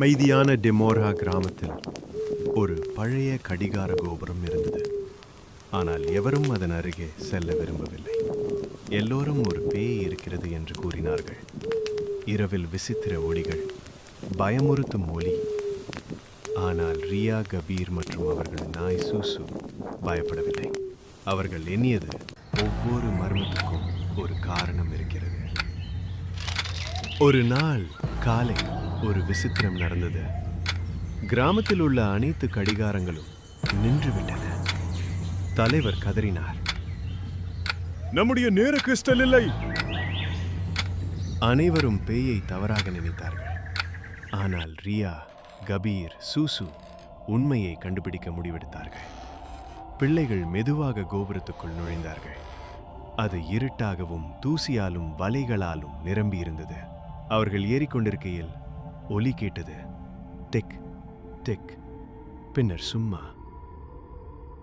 மைதியான டெமோரா கிராமத்தில் ஒரு பழைய கடிகார கோபுரம் இருந்தது. ஆனால் எவரும் அதன் அருகே செல்ல விரும்பவில்லை. எல்லோரும் ஒரு பேய் இருக்கிறது என்று கூறினார்கள். இரவில் விசித்திர ஒளிகள் பயமுறுத்தும் ஒளி ஆனால் ரியா கபீர் மற்றும் அவர்கள் நாய் சூசு பயப்படவில்லை. அவர்கள் எண்ணியது ஒவ்வொரு மர்மத்துக்கும் ஒரு காரணம் இருக்கிறது. ஒரு நாள் காலை ஒரு விசித்திரம் நடந்தது. கிராமத்தில் உள்ள அனைத்து கடிகாரங்களும் நின்றுவிட்டன. தலைவர் கதறினார். நம்முடைய நேர கிறிஸ்டல் இல்லை. அனைவரும் பேயை தவறாக நினைத்தார்கள். ஆனால் ரியா கபீர் சூசு உண்மையை கண்டுபிடிக்க முடிவெடுத்தார்கள். பிள்ளைகள் மெதுவாக கோபுரத்துக்குள் நுழைந்தார்கள். அது இருட்டாகவும் தூசியாலும் வலைகளாலும் நிரம்பியிருந்தது. அவர்கள் ஏறிக்கொண்டிருக்கையில் ஒலி கேட்டது. திக் திக் பின்னர் சும்மா.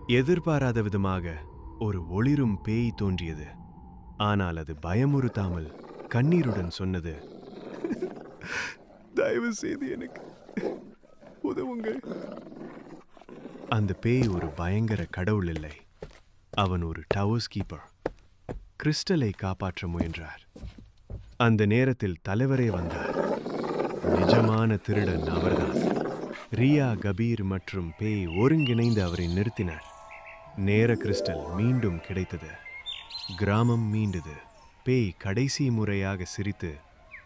எதிர்பாராத விதமாக ஒரு ஒளிரும் பேய் தோன்றியது. ஆனால் அது பயமுறுத்தாமல் கண்ணீருடன் சொன்னது தயவு செய்து எனக்கு உதவுங்கள். அந்த பேய் ஒரு பயங்கர கடவுள் இல்லை. அவன் ஒரு டவர்ஸ் கீப்பர் கிறிஸ்டலை காப்பாற்ற முயன்றார். அந்த நேரத்தில் தலைவரே வந்தார். நிஜமான திருடன் அவர்தான். ரியா கபீர் மற்றும் பேய் ஒருங்கிணைந்து அவரை நிறுத்தினர். நேர கிறிஸ்டல் மீண்டும் கிடைத்தது. கிராமம் மீண்டது. பேய் கடைசி முறையாக சிரித்து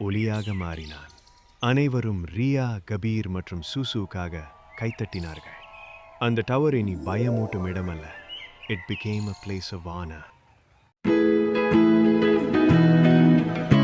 ஒளியாக மாறினான். அனைவரும் ரியா கபீர் மற்றும் சூசுக்காக கைத்தட்டினார்கள். அந்த டவர் இனி பயமூட்டும் இடமல்ல. It became a place of honour